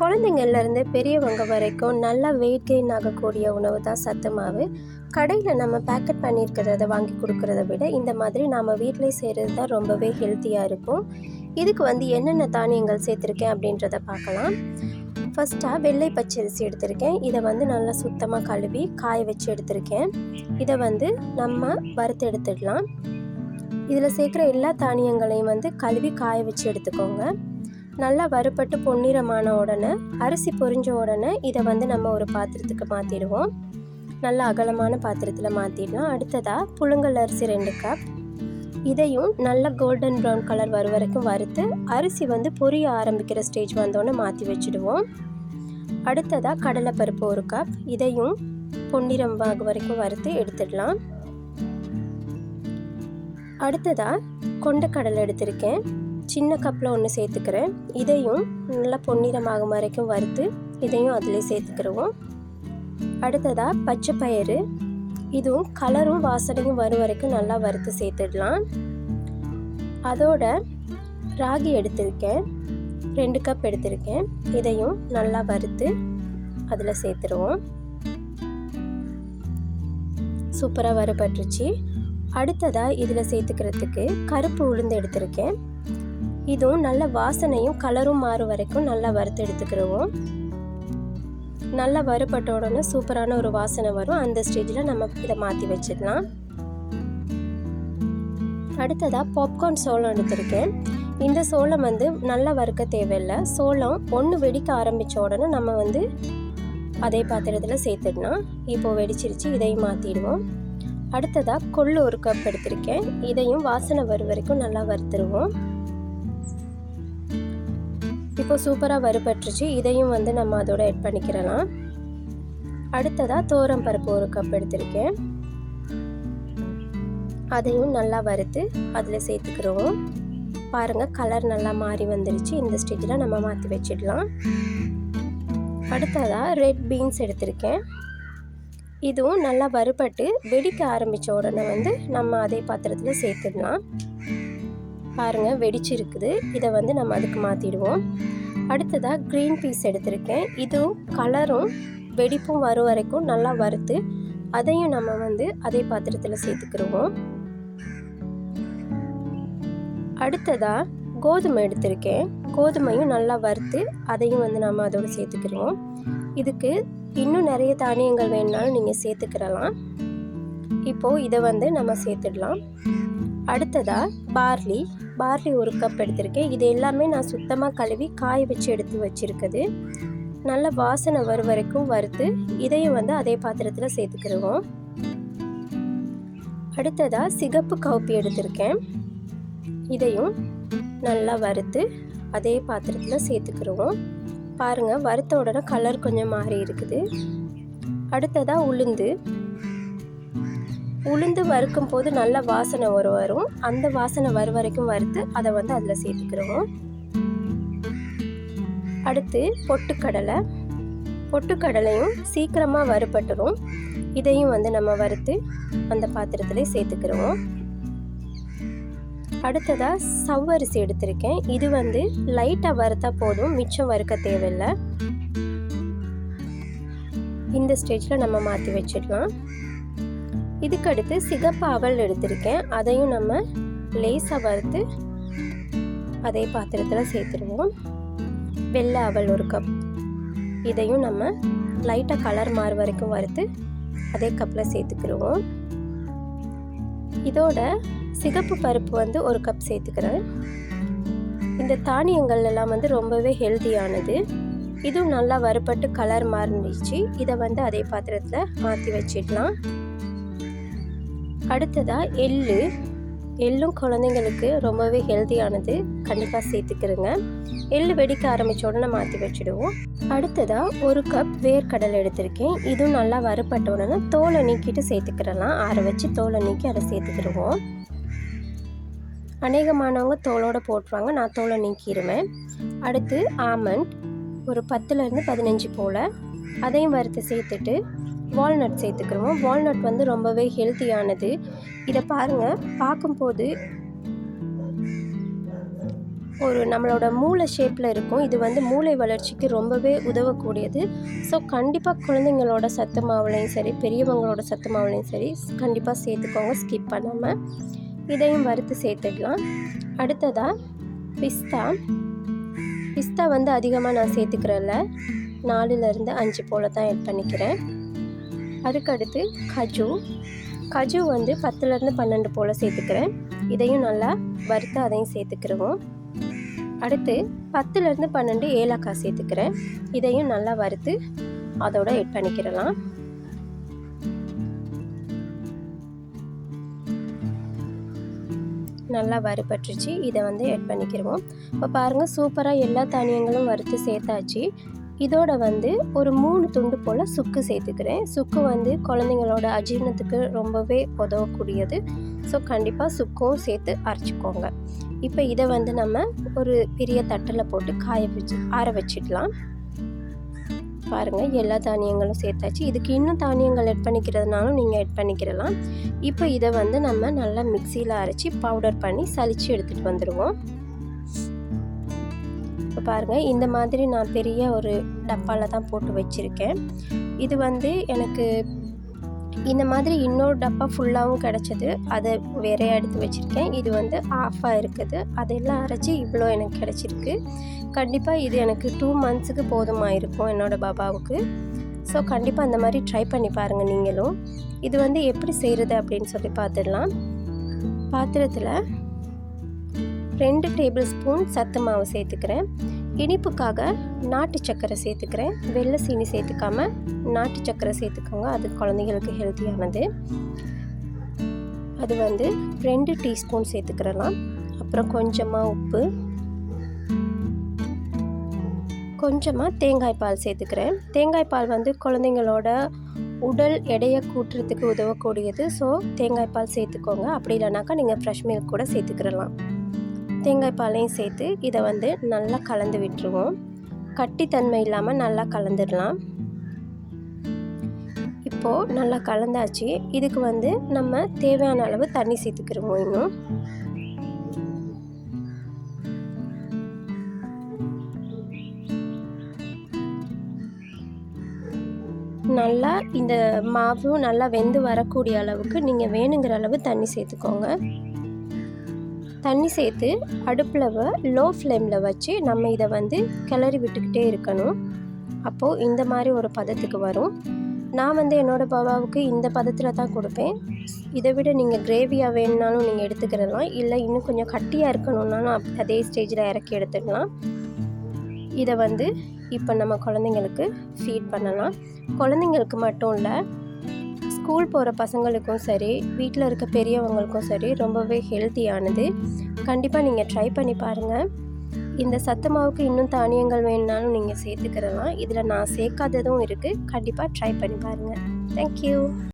குழந்தைங்கள்லேருந்து பெரியவங்க வரைக்கும் நல்லா வெயிட் கெயின் ஆகக்கூடிய உணவு தான் சத்து மாவு. கடையில் நம்ம பேக்கெட் பண்ணியிருக்கிறத வாங்கி கொடுக்கறத விட இந்த மாதிரி நாம் வீட்டிலே செய்கிறது தான் ரொம்பவே ஹெல்த்தியாக இருக்கும். இதுக்கு வந்து என்னென்ன தானியங்கள் சேர்த்துருக்கேன் அப்படின்றத பார்க்கலாம். ஃபஸ்ட்டாக வெள்ளை பச்சரிசி எடுத்திருக்கேன். இதை வந்து நல்லா சுத்தமாக கழுவி காய வச்சு எடுத்திருக்கேன். இதை வந்து நம்ம வறுத்து எடுத்துடலாம் இதில் சேர்க்குற எல்லா தானியங்களையும் வந்து கழுவி காய வச்சு எடுத்துக்கோங்க. நல்லா வறுபட்டு பொன்னிறமான உடனே அரிசி பொரிஞ்ச உடனே இதை வந்து நம்ம ஒரு பாத்திரத்துக்கு மாற்றிடுவோம் நல்லா அகலமான பாத்திரத்தில் மாற்றிடலாம் அடுத்ததாக புழுங்கல் அரிசி ரெண்டு கப் இதையும் நல்ல கோல்டன் ப்ரௌன் கலர் வரும் வரைக்கும் வறுத்து அரிசி வந்து பொரிய ஆரம்பிக்கிற ஸ்டேஜ் வந்தோடனே மாற்றி வச்சுடுவோம். அடுத்ததாக கடலைப்பருப்பு ஒரு கப் இதையும் பொன்னிறம் ஆகு வரைக்கும் வறுத்து எடுத்துடலாம். அடுத்ததாக கொண்டக்கடலை எடுத்திருக்கேன். சின்ன கப்பில் ஒன்று சேர்த்துக்கிறேன். இதையும் நல்லா பொன்னிறமாகும் வரைக்கும் வறுத்து இதையும் அதிலே சேர்த்துக்கிறோம் அடுத்ததாக பச்சை பயிறு. இதுவும் கலரும் வாசனையும் வரும் வரைக்கும் நல்லா வறுத்து சேர்த்துடலாம். அதோட ராகி எடுத்திருக்கேன். ரெண்டு கப் எடுத்திருக்கேன். இதையும் நல்லா வறுத்து அதில் சேர்த்துருவோம். சூப்பராக வரப்பட்டுருச்சு அடுத்ததாக இதில் சேர்த்துக்கிறதுக்கு கருப்பு உளுந்து எடுத்திருக்கேன். இதுவும் நல்ல வாசனையும் கலரும் மாறும் வரைக்கும் நல்லா வறுத்து எடுத்துக்கிடுவோம் நல்லா வறுபட்ட உடனே சூப்பரான ஒரு வாசனை வரும். அந்த ஸ்டேஜில் நம்ம இதை மாற்றி வச்சிடலாம் அடுத்ததாக பாப்கார்ன் சோளம் எடுத்திருக்கேன். இந்த சோளம் வந்து நல்லா வறுக்க தேவையில்லை. சோளம் ஒன்று வெடிக்க ஆரம்பித்த உடனே நம்ம வந்து அதே பாத்திரத்தில் சேர்த்துடலாம். இப்போது வெடிச்சிருச்சு இதையும் மாற்றிடுவோம் அடுத்ததாக கொள்ளு ஒரு கப் எடுத்திருக்கேன். இதையும் வாசனை வரும் வரைக்கும் நல்லா வறுத்துருவோம். இப்போ சூப்பராக வறுபட்டுருச்சு. இதையும் வந்து நம்ம அதோட ஆட் பண்ணிக்கிறலாம். அடுத்ததாக தோரம் பருப்பு ஒரு கப் எடுத்திருக்கேன். அதையும் நல்லா வறுத்து அதில் சேர்த்துக்கிறோம். பாருங்கள் கலர் நல்லா மாறி வந்துருச்சு. இந்த ஸ்டேஜில் நம்ம மாற்றி வச்சிடலாம். அடுத்ததாக ரெட் பீன்ஸ் எடுத்திருக்கேன். இதுவும் நல்லா வறுபட்டு வெடிக்க ஆரம்பித்த உடனே வந்து நம்ம அதே பாத்திரத்தில் சேர்த்துடலாம். பாருங்கள் வெடிச்சிருக்குது. இதை வந்து நம்ம அதுக்கு மாற்றிடுவோம் அடுத்ததாக க்ரீன் பீஸ் எடுத்திருக்கேன். இதுவும் கலரும் வெடிப்பும் வரும் வரைக்கும் நல்லா வறுத்து அதையும் நம்ம வந்து அதே பாத்திரத்தில் சேர்த்துக்கிடுவோம் அடுத்ததாக கோதுமை எடுத்திருக்கேன். கோதுமையும் நல்லா வறுத்து அதையும் வந்து நம்ம அதோடு சேர்த்துக்கிடுவோம் இதுக்கு இன்னும் நிறைய தானியங்கள் வேணுனாலும் நீங்கள் சேர்த்துக்கிடலாம் இப்போது இதை வந்து நம்ம சேர்த்துடலாம். அடுத்ததாக பார்லி. பார்லி ஒரு கப் எடுத்திருக்கேன். இது எல்லாமே நான் சுத்தமாக கழுவி காய வச்சு எடுத்து வச்சுருக்குது. நல்ல வாசனை வரும் வரைக்கும் வறுத்து இதையும் வந்து அதே பாத்திரத்தில் சேர்த்துக்கிடுவோம் அடுத்ததாக சிகப்பு கவுப்பி எடுத்திருக்கேன். இதையும் நல்லா வறுத்து அதே பாத்திரத்தில் சேர்த்துக்கிடுவோம் பாருங்கள் வறுத்த உடனே கலர் கொஞ்சம் மாறி இருக்குது. அடுத்ததாக உளுந்து. உளுந்து வறுக்கும் போது நல்ல வாசனை வரும் வரும். அந்த வாசனை வரும் வரைக்கும் வறுத்து அதை வந்து அதில் சேர்த்துக்கிறோம். அடுத்து பொட்டுக்கடலை. பொட்டுக்கடலையும் சீக்கிரமாக வறுபட்டுரும். இதையும் வந்து நம்ம வறுத்து அந்த பாத்திரத்தில் சேர்த்துக்கிறோம். அடுத்ததாக சவ்வரிசி எடுத்திருக்கேன். இது வந்து லைட்டாக வறுத்தா போதும் மிச்சம் வறுக்க தேவையில்லை. இந்த ஸ்டேஜில் நம்ம மாற்றி வச்சிடலாம். இதுக்கடுத்து சிகப்பு அவல் எடுத்திருக்கேன். அதையும் நம்ம லேசாக வறுத்து அதே பாத்திரத்தில் சேர்த்துருவோம். வெள்ளை அவல் ஒரு கப் இதையும் நம்ம லைட்டாக கலர் மாறு வரைக்கும் வறுத்து அதே கப்பில் சேர்த்துக்கிடுவோம் இதோட சிகப்பு பருப்பு வந்து ஒரு கப் சேர்த்துக்கிறேன். இந்த தானியங்கள் எல்லாம் வந்து ரொம்பவே ஹெல்த்தியானது இதுவும் நல்லா வறுபட்டு கலர் மாறிடுச்சு. இதை வந்து அதே பாத்திரத்தில் மாற்றி வச்சிடலாம். அடுத்ததாக எள்ளு. எள்ளும் குழந்தைங்களுக்கு ரொம்பவே ஹெல்த்தியானது கண்டிப்பாக சேர்த்துக்கிறோங்க. எள்ளு வெடிக்க ஆரம்பித்த உடனே மாற்றி வச்சுடுவோம். அடுத்ததாக ஒரு கப் வேர்க்கடலை எடுத்திருக்கேன். இதுவும் நல்லா வறுப்பட்ட உடனே தோலை நீக்கிட்டு சேர்த்துக்கிறலாம். ஆற வச்சு தோலை நீக்கி அதை சேர்த்துக்கிடுவோம். அநேகமானவங்க தோலோடு போட்டுருவாங்க. நான் தோலை நீக்கிடுவேன் அடுத்து ஆமண்ட். ஒரு பத்துலேருந்து பதினஞ்சு போல். அதையும் வறுத்து சேர்த்துட்டு வால்நட் சேர்த்துக்கிறோம். வால்நட் வந்து ரொம்பவே ஹெல்த்தியானது இதை பாருங்கள் பார்க்கும்போது ஒரு நம்மளோட மூளை ஷேப்பில் இருக்கும். இது வந்து மூளை வளர்ச்சிக்கு ரொம்பவே உதவக்கூடியது. ஸோ கண்டிப்பாக குழந்தைங்களோட சத்து மாவுலையும் சரி பெரியவங்களோட சத்து மாவுலையும் சரி கண்டிப்பாக சேர்த்துக்கோங்க. ஸ்கிப் பண்ணாமல் இதையும் வறுத்து சேர்த்துக்கலாம். அடுத்ததாக பிஸ்தா. பிஸ்தா வந்து அதிகமாக நான் சேர்த்துக்கிறதில்ல நாலுலேருந்து அஞ்சு போல் தான் ஆட் பண்ணிக்கிறேன். அதுக்கடுத்து கஜு. கஜு வந்து பத்துலேருந்து பன்னெண்டு போல் சேர்த்துக்கிறேன். இதையும் நல்லா வறுத்து அதையும் சேர்த்துக்கிருவோம். அடுத்து பத்துலேருந்து பன்னெண்டு ஏலக்காய் சேர்த்துக்கிறேன். இதையும் நல்லா வறுத்து அதோட எட் பண்ணிக்கிறலாம் நல்லா வறுபட்டுருச்சு. இதை வந்து ஆட் பண்ணிக்கிடுவோம் இப்போ பாருங்கள் சூப்பராக எல்லா தானியங்களும் வறுத்து சேர்த்தாச்சு. இதோட வந்து ஒரு மூணு துண்டு போல் சுக்கு சேர்த்துக்கிறேன். சுக்கு வந்து குழந்தைங்களோட அஜீரணத்துக்கு ரொம்பவே உதவக்கூடியது. ஸோ கண்டிப்பாக சுக்கும் சேர்த்து அரைச்சிக்கோங்க. இப்போ இதை வந்து நம்ம ஒரு பெரிய தட்டில் போட்டு காய வச்சு ஆற வச்சிடலாம் பாருங்கள் எல்லா தானியங்களும் சேர்த்தாச்சு. இதுக்கு இன்னும் தானியங்கள் எட் பண்ணிக்கிறதுனாலும் நீங்கள் எட் பண்ணிக்கிறலாம். இப்போ இதை வந்து நம்ம நல்லா மிக்சியில் அரைச்சி பவுடர் பண்ணி சலித்து எடுத்துகிட்டு வந்துடுவோம் இப்போ பாருங்கள் இந்த மாதிரி நான் பெரிய ஒரு டப்பாவில் தான் போட்டு வச்சுருக்கேன். இது வந்து எனக்கு இந்த மாதிரி இன்னொரு டப்பா ஃபுல்லாகவும் கிடச்சிது. அதை வேற எடுத்து வச்சுருக்கேன். இது வந்து ஆஃபாக இருக்குது. அதெல்லாம் அரைச்சி இவ்வளோ எனக்கு கிடச்சிருக்கு. கண்டிப்பாக இது எனக்கு டூ மந்த்ஸுக்கு போதுமாக இருக்கும் என்னோடய பாபாவுக்கு. ஸோ கண்டிப்பாக அந்த மாதிரி ட்ரை பண்ணி பாருங்கள் நீங்களும். இது வந்து எப்படி செய்கிறது அப்படின்னு சொல்லி பார்த்துடலாம். பாத்திரத்தில் ரெண்டு டேபிள் ஸ்பூன் சத்து மாவு சேர்த்துக்கிறேன். இனிப்புக்காக நாட்டு சர்க்கரை சேர்த்துக்கிறேன். வெள்ளை சீனி சேர்த்துக்காம நாட்டு சர்க்கரை சேர்த்துக்கோங்க. அது குழந்தைங்களுக்கு ஹெல்த்தியானது. அது வந்து ரெண்டு டீஸ்பூன் சேர்த்துக்கிறலாம். அப்புறம் கொஞ்சமாக உப்பு. கொஞ்சமாக தேங்காய் பால் சேர்த்துக்கிறேன். தேங்காய் பால் வந்து குழந்தைங்களோட உடல் எடையை கூட்டுறதுக்கு உதவக்கூடியது. ஸோ தேங்காய் பால் சேர்த்துக்கோங்க. அப்படி இல்லைனாக்கா நீங்கள் ஃப்ரெஷ் மில்க் கூட சேர்த்துக்கிறலாம். தேங்காய் பாலையும் சேர்த்து இதை வந்து நல்லா கலந்து விட்டுருவோம். கட்டித்தன்மை இல்லாமல் நல்லா கலந்துடலாம். இப்போது நல்லா கலந்தாச்சு. இதுக்கு வந்து நம்ம தேவையான அளவு தண்ணி சேர்த்துக்கிருவோம் இன்னும். நல்லா இந்த மாவும் நல்லா வெந்து வரக்கூடிய அளவுக்கு நீங்கள் வேணுங்கிற அளவு தண்ணி சேர்த்துக்கோங்க. தண்ணி சேர்த்து அடுப்பில் லோ ஃப்ளேமில் வச்சு நம்ம இதை வந்து கிளறி விட்டுக்கிட்டே இருக்கணும். அப்போது இந்த மாதிரி ஒரு பதத்துக்கு வரும். நான் வந்து என்னோடய பாபாவுக்கு இந்த பதத்தில் தான் கொடுப்பேன். இதை விட நீங்கள் கிரேவியாக வேணுனாலும் நீங்கள் எடுத்துக்கிறலாம் இல்லை இன்னும் கொஞ்சம் கட்டியாக இருக்கணுன்னாலும் அதே ஸ்டேஜில் இறக்கி எடுத்துக்கலாம். இதை வந்து இப்போ நம்ம குழந்தைங்களுக்கு ஃபீட் பண்ணலாம். குழந்தைங்களுக்கு மட்டும் இல்லை ஸ்கூல் போகிற பசங்களுக்கும் சரி வீட்டில் இருக்க பெரியவங்களுக்கும் சரி ரொம்பவே ஹெல்த்தியானது. கண்டிப்பாக நீங்கள் ட்ரை பண்ணி பாருங்கள் இந்த சத்து மாவுக்கு இன்னும் தானியங்கள் வேணுனாலும் நீங்கள் சேர்த்துக்கிறலாம் இதில் நான் சேர்க்காததும் இருக்குது கண்டிப்பாக ட்ரை பண்ணி பாருங்கள் தேங்க்யூ